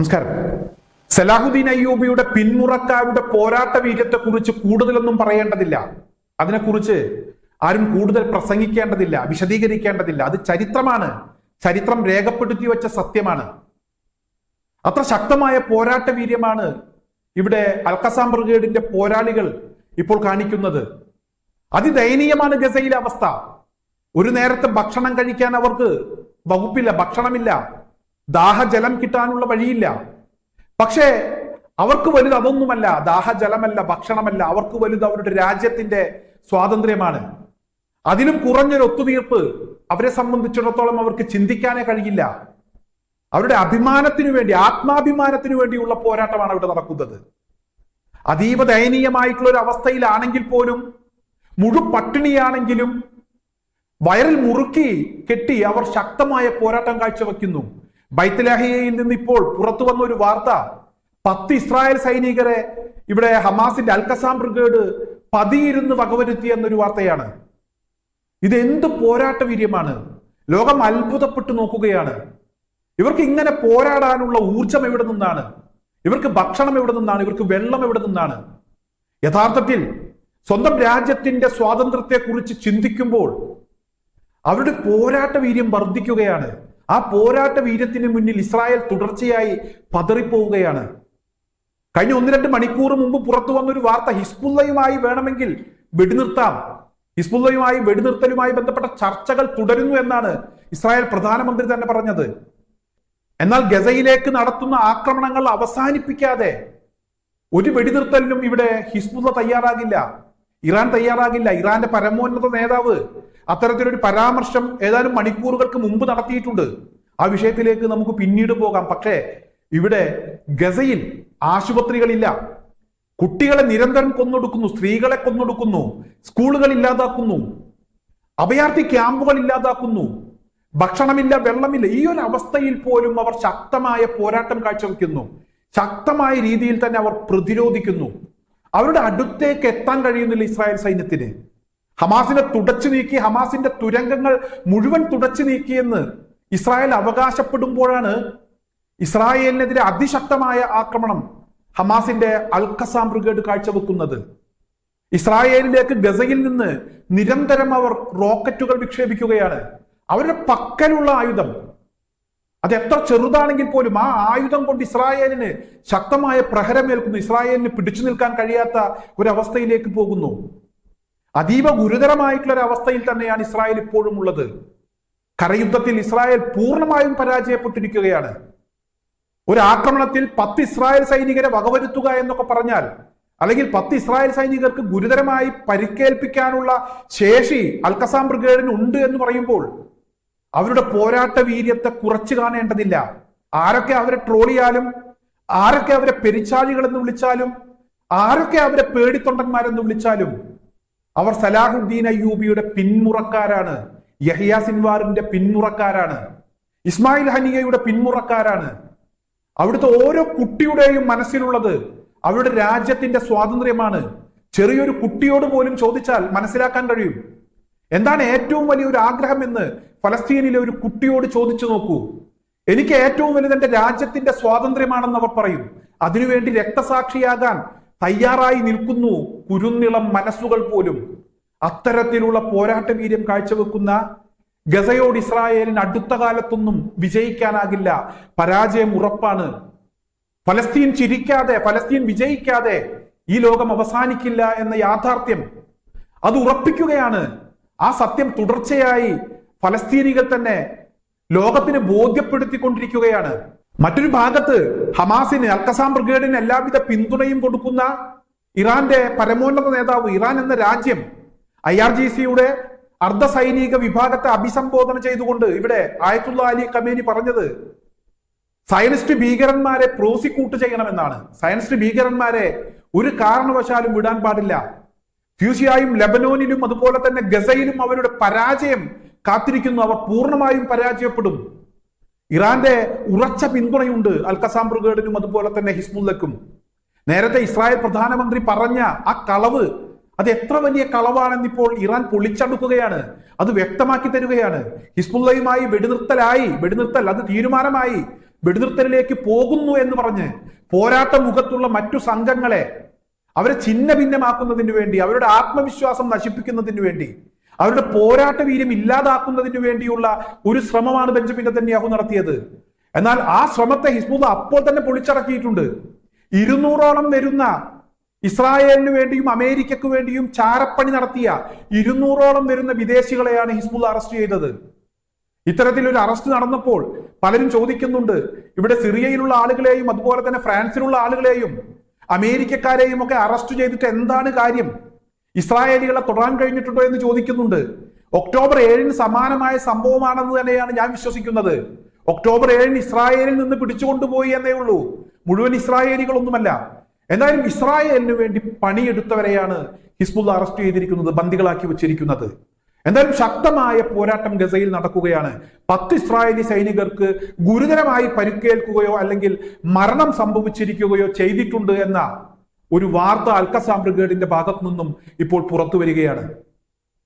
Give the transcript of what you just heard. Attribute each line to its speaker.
Speaker 1: നമസ്കാരം. സലാഹുദ്ദീൻ അയ്യൂബിയുടെ പിന്മുറക്കാരുടെ പോരാട്ട വീര്യത്തെക്കുറിച്ച് കൂടുതലൊന്നും പറയേണ്ടതില്ല. അതിനെക്കുറിച്ച് ആരും കൂടുതൽ പ്രസംഗിക്കേണ്ടതില്ല വിശദീകരിക്കേണ്ടതില്ല. അത് ചരിത്രമാണ്. ചരിത്രം രേഖപ്പെടുത്തി വെച്ച സത്യമാണ്. അത്ര ശക്തമായ പോരാട്ട വീര്യമാണ് ഇവിടെ അൽക്കസാം ബ്രിഗേഡിന്റെ പോരാളികൾ ഇപ്പോൾ കാണിക്കുന്നത്. അതിദയനീയമാണ് ഗസയിലെ അവസ്ഥ. ഒരു നേരത്തെ ഭക്ഷണം കഴിക്കാൻ അവർക്ക് വകുപ്പില്ല ഭക്ഷണമില്ല. ദാഹജലം കിട്ടാനുള്ള വഴിയില്ല. പക്ഷേ അവർക്ക് വലുത് അതൊന്നുമല്ല. ദാഹജലമല്ല ഭക്ഷണമല്ല. അവർക്ക് വലുത് അവരുടെ രാജ്യത്തിന്റെ സ്വാതന്ത്ര്യമാണ്. അതിലും കുറഞ്ഞൊരു ഒത്തുതീർപ്പ് അവരെ സംബന്ധിച്ചിടത്തോളം അവർക്ക് ചിന്തിക്കാനേ കഴിയില്ല. അവരുടെ അഭിമാനത്തിനു വേണ്ടി ആത്മാഭിമാനത്തിനു വേണ്ടിയുള്ള പോരാട്ടമാണ് അവിടെ നടക്കുന്നത്. അതീവ ദയനീയമായിട്ടുള്ള ഒരു അവസ്ഥയിലാണെങ്കിൽ പോലും മുഴു പട്ടിണിയാണെങ്കിലും വയറിൽ മുറുക്കി കെട്ടി അവർ ശക്തമായ പോരാട്ടം കാഴ്ചവെക്കുന്നു. ബൈത്തലാഹിയയിൽ നിന്ന് ഇപ്പോൾ പുറത്തു വന്ന ഒരു വാർത്ത. പത്ത് ഇസ്രായേൽ സൈനികരെ ഇവിടെ ഹമാസിന്റെ അൽക്കസാം ബ്രിഗേഡ് പതിയിരുന്ന് വകവരുത്തി എന്നൊരു വാർത്തയാണ്. ഇത് എന്ത് പോരാട്ട വീര്യമാണ്? ലോകം അത്ഭുതപ്പെട്ടു നോക്കുകയാണ്. ഇവർക്ക് ഇങ്ങനെ പോരാടാനുള്ള ഊർജം എവിടെ നിന്നാണ്? ഇവർക്ക് ഭക്ഷണം എവിടെ നിന്നാണ്? ഇവർക്ക് വെള്ളം എവിടെ നിന്നാണ്? യഥാർത്ഥത്തിൽ സ്വന്തം രാജ്യത്തിന്റെ സ്വാതന്ത്ര്യത്തെക്കുറിച്ച് ചിന്തിക്കുമ്പോൾ അവരുടെ പോരാട്ട വീര്യം വർദ്ധിക്കുകയാണ്. ആ പോരാട്ട വീര്യത്തിന് മുന്നിൽ ഇസ്രായേൽ തുടർച്ചയായി പതറിപ്പോവുകയാണ്. കഴിഞ്ഞ ഒന്ന് രണ്ട് മണിക്കൂർ മുമ്പ് പുറത്തു വന്നൊരു വാർത്ത ഹിസ്ബുള്ളയുമായി വേണമെങ്കിൽ വെടിനിർത്താം. ഹിസ്ബുള്ളയുമായി വെടിനിർത്തലുമായി ബന്ധപ്പെട്ട ചർച്ചകൾ തുടരുന്നു എന്നാണ് ഇസ്രായേൽ പ്രധാനമന്ത്രി തന്നെ പറഞ്ഞത്. എന്നാൽ ഗസയിലേക്ക് നടത്തുന്ന ആക്രമണങ്ങൾ അവസാനിപ്പിക്കാതെ ഒരു വെടിനിർത്തലിനും ഇവിടെ ഹിസ്ബുള്ള തയ്യാറാകില്ല. ഇറാൻ തയ്യാറാകില്ല. ഇറാന്റെ പരമോന്നത നേതാവ് അത്തരത്തിലൊരു പരാമർശം ഏതാനും മണിക്കൂറുകൾക്ക് മുമ്പ് നടത്തിയിട്ടുണ്ട്. ആ വിഷയത്തിലേക്ക് നമുക്ക് പിന്നീട് പോകാം. പക്ഷേ ഇവിടെ ഗസയിൽ ആശുപത്രികളില്ല. കുട്ടികളെ നിരന്തരം കൊന്നൊടുക്കുന്നു സ്ത്രീകളെ കൊന്നൊടുക്കുന്നു സ്കൂളുകൾ ഇല്ലാതാക്കുന്നു അഭയാർത്ഥി ക്യാമ്പുകൾ ഇല്ലാതാക്കുന്നു ഭക്ഷണമില്ല വെള്ളമില്ല. ഈ ഒരു അവസ്ഥയിൽ പോലും അവർ ശക്തമായ പോരാട്ടം കാഴ്ചവെക്കുന്നു. ശക്തമായ രീതിയിൽ തന്നെ അവർ പ്രതിരോധിക്കുന്നു. അവരുടെ അടുത്തേക്ക് എത്താൻ കഴിയുന്നില്ല ഇസ്രായേൽ സൈന്യത്തിന്. ഹമാസിനെ തുടച്ചു നീക്കി ഹമാസിന്റെ തുരങ്കങ്ങൾ മുഴുവൻ തുടച്ചു നീക്കിയെന്ന് ഇസ്രായേൽ അവകാശപ്പെടുമ്പോഴാണ് ഇസ്രായേലിനെതിരെ അതിശക്തമായ ആക്രമണം ഹമാസിന്റെ അൽഖസാം ബ്രിഗേഡ് കാഴ്ചവെക്കുന്നത്. ഇസ്രായേലിലേക്ക് ഗസയിൽ നിന്ന് നിരന്തരം അവർ റോക്കറ്റുകൾ വിക്ഷേപിക്കുകയാണ്. അവരുടെ പക്കലുള്ള ആയുധം. അത് എത്ര ചെറുതാണെങ്കിൽ പോലും ആ ആയുധം കൊണ്ട് ഇസ്രായേലിന് ശക്തമായ പ്രഹരമേൽക്കുന്നു. ഇസ്രായേലിന് പിടിച്ചു നിൽക്കാൻ കഴിയാത്ത ഒരവസ്ഥയിലേക്ക് പോകുന്നു. അതീവ ഗുരുതരമായിട്ടുള്ള ഒരു അവസ്ഥയിൽ തന്നെയാണ് ഇസ്രായേൽ ഇപ്പോഴും ഉള്ളത്. കരയുദ്ധത്തിൽ ഇസ്രായേൽ പൂർണമായും പരാജയപ്പെട്ടിരിക്കുകയാണ്. ഒരു ആക്രമണത്തിൽ പത്ത് ഇസ്രായേൽ സൈനികരെ വകവരുത്തുക എന്നൊക്കെ പറഞ്ഞാൽ അല്ലെങ്കിൽ പത്ത് ഇസ്രായേൽ സൈനികർക്ക് ഗുരുതരമായി പരിക്കേൽപ്പിക്കാനുള്ള ശേഷി അൽക്കസാം ബ്രിഗേഡിന് ഉണ്ട് എന്ന് പറയുമ്പോൾ അവരുടെ പോരാട്ട വീര്യത്തെ കുറച്ചു കാണേണ്ടതില്ല. ആരൊക്കെ അവരെ ട്രോളിയാലും ആരൊക്കെ അവരെ പെരിച്ചാഴികൾ എന്ന് വിളിച്ചാലും ആരൊക്കെ അവരെ പേടിത്തൊണ്ടന്മാരെന്ന് വിളിച്ചാലും അവർ സലാഹുദ്ദീൻ അയ്യൂബിയുടെ പിന്മുറക്കാരാണ്. യഹിയ സിൻവാറിന്റെ പിന്മുറക്കാരാണ്. ഇസ്മായിൽ ഹനിയയുടെ പിന്മുറക്കാരാണ്. അവിടുത്തെ ഓരോ കുട്ടിയുടെയും മനസ്സിലുള്ളത് അവരുടെ രാജ്യത്തിന്റെ സ്വാതന്ത്ര്യമാണ്. ചെറിയൊരു കുട്ടിയോട് പോലും ചോദിച്ചാൽ മനസ്സിലാക്കാൻ കഴിയും. എന്താണ് ഏറ്റവും വലിയൊരു ആഗ്രഹം എന്ന് ഫലസ്തീനിലെ ഒരു കുട്ടിയോട് ചോദിച്ചു നോക്കൂ. എനിക്ക് ഏറ്റവും വലുത് എന്റെ രാജ്യത്തിന്റെ സ്വാതന്ത്ര്യമാണെന്ന് അവർ പറയും. അതിനുവേണ്ടി രക്തസാക്ഷിയാകാൻ തയ്യാറായി നിൽക്കുന്നു കുരുന്നിളം മനസ്സുകൾ പോലും. അത്തരത്തിലുള്ള പോരാട്ട വീര്യം കാഴ്ചവെക്കുന്ന ഗസയോട് ഇസ്രായേലിന് അടുത്ത കാലത്തൊന്നും വിജയിക്കാനാകില്ല. പരാജയം ഉറപ്പാണ്. ഫലസ്തീൻ ചിരിക്കാതെ ഫലസ്തീൻ വിജയിക്കാതെ ഈ ലോകം അവസാനിക്കില്ല എന്ന യാഥാർത്ഥ്യം അത് ഉറപ്പിക്കുകയാണ്. ആ സത്യം തുടർച്ചയായി ഫലസ്തീനികൾ തന്നെ ലോകത്തിന് ബോധ്യപ്പെടുത്തിക്കൊണ്ടിരിക്കുകയാണ്. മറ്റൊരു ഭാഗത്ത് ഹമാസിന് അൽക്കസാം ബ്രിഗേഡിന് എല്ലാവിധ പിന്തുണയും കൊടുക്കുന്ന ഇറാന്റെ പരമോന്നത നേതാവ് ഇറാൻ എന്ന രാജ്യം ഐ ആർ ജി സിയുടെ അർദ്ധ സൈനിക വിഭാഗത്തെ അഭിസംബോധന ചെയ്തുകൊണ്ട് ഇവിടെ ആയത്തുള്ള അലി കമേനി പറഞ്ഞത് സയനിസ്റ്റ് ഭീകരന്മാരെ പ്രോസിക്യൂട്ട് ചെയ്യണമെന്നാണ്. സയനിസ്റ്റ് ഭീകരന്മാരെ ഒരു കാരണവശാലും വിടാൻ പാടില്ല. തീർച്ചയായും ലബനോനിലും അതുപോലെ തന്നെ ഗസയിലും അവരുടെ പരാജയം കാത്തിരിക്കുന്നു. അവർ പൂർണമായും പരാജയപ്പെടും. ഇറാന്റെ ഉറച്ച പിന്തുണയുണ്ട് അൽക്കസാം ബ്രിഗേഡിനും അതുപോലെ തന്നെ ഹിസ്മുല്ലക്കും നേരത്തെ ഇസ്രായേൽ പ്രധാനമന്ത്രി പറഞ്ഞ ആ കളവ് അത് എത്ര വലിയ കളവാണെന്ന് ഇപ്പോൾ ഇറാൻ പൊളിച്ചടുക്കുകയാണ്. അത് വ്യക്തമാക്കി തരികയാണ്. ഹിസ്ബുല്ലയുമായി വെടിനിർത്തലായി വെടിനിർത്തൽ അത് തീരുമാനമായി വെടിനിർത്തലിലേക്ക് പോകുന്നു എന്ന് പറഞ്ഞ് പോരാട്ട മുഖത്തുള്ള മറ്റു സംഘങ്ങളെ അവരെ ഛിന്ന ഭിന്നമാക്കുന്നതിന് വേണ്ടി അവരുടെ ആത്മവിശ്വാസം നശിപ്പിക്കുന്നതിന് വേണ്ടി അവരുടെ പോരാട്ട വീര്യം ഇല്ലാതാക്കുന്നതിന് വേണ്ടിയുള്ള ഒരു ശ്രമമാണ് ബെഞ്ചമിൻ നെതന്യാഹു നടത്തിയത്. എന്നാൽ ആ ശ്രമത്തെ ഹിസ്ബുദ് അപ്പോൾ തന്നെ പൊളിച്ചടക്കിയിട്ടുണ്ട്. ഇരുന്നൂറോളം വരുന്ന ഇസ്രായേലിന് വേണ്ടിയും അമേരിക്കക്ക് വേണ്ടിയും ചാരപ്പണി നടത്തിയ ഇരുന്നൂറോളം വരുന്ന വിദേശികളെയാണ് ഹിസ്ബുള്ള അറസ്റ്റ് ചെയ്തത്. ഇത്തരത്തിൽ ഒരു അറസ്റ്റ് നടന്നപ്പോൾ പലരും ചോദിക്കുന്നുണ്ട് ഇവിടെ സിറിയയിലുള്ള ആളുകളെയും അതുപോലെ തന്നെ ഫ്രാൻസിലുള്ള ആളുകളെയും അമേരിക്കക്കാരെയും ഒക്കെ അറസ്റ്റ് ചെയ്തിട്ട് എന്താണ് കാര്യം? ഇസ്രായേലികളെ തുടരാൻ കഴിഞ്ഞിട്ടുണ്ടോ എന്ന് ചോദിക്കുന്നുണ്ട്. ഒക്ടോബർ ഏഴിന് സമാനമായ സംഭവമാണെന്ന് തന്നെയാണ് ഞാൻ വിശ്വസിക്കുന്നത്. ഒക്ടോബർ ഏഴിന് ഇസ്രായേലിൽ നിന്ന് പിടിച്ചുകൊണ്ടുപോയി എന്നേ ഉള്ളൂ. മുഴുവൻ ഇസ്രായേലികളൊന്നുമല്ല. എന്തായാലും ഇസ്രായേലിന് വേണ്ടി പണിയെടുത്തവരെയാണ് ഹിസ്ബുള്ള അറസ്റ്റ് ചെയ്തിരിക്കുന്നത് ബന്ദികളാക്കി വെച്ചിരിക്കുന്നത്. എന്തായാലും ശക്തമായ പോരാട്ടം ഗസയിൽ നടക്കുകയാണ്. പത്ത് ഇസ്രായേലി സൈനികർക്ക് ഗുരുതരമായി പരുക്കേൽക്കുകയോ അല്ലെങ്കിൽ മരണം സംഭവിച്ചിരിക്കുകയോ ചെയ്തിട്ടുണ്ട് എന്ന ഒരു വാർത്ത അൽക്കസാം ബ്രിഗേഡിന്റെ ഭാഗത്തു നിന്നും ഇപ്പോൾ പുറത്തു വരികയാണ്.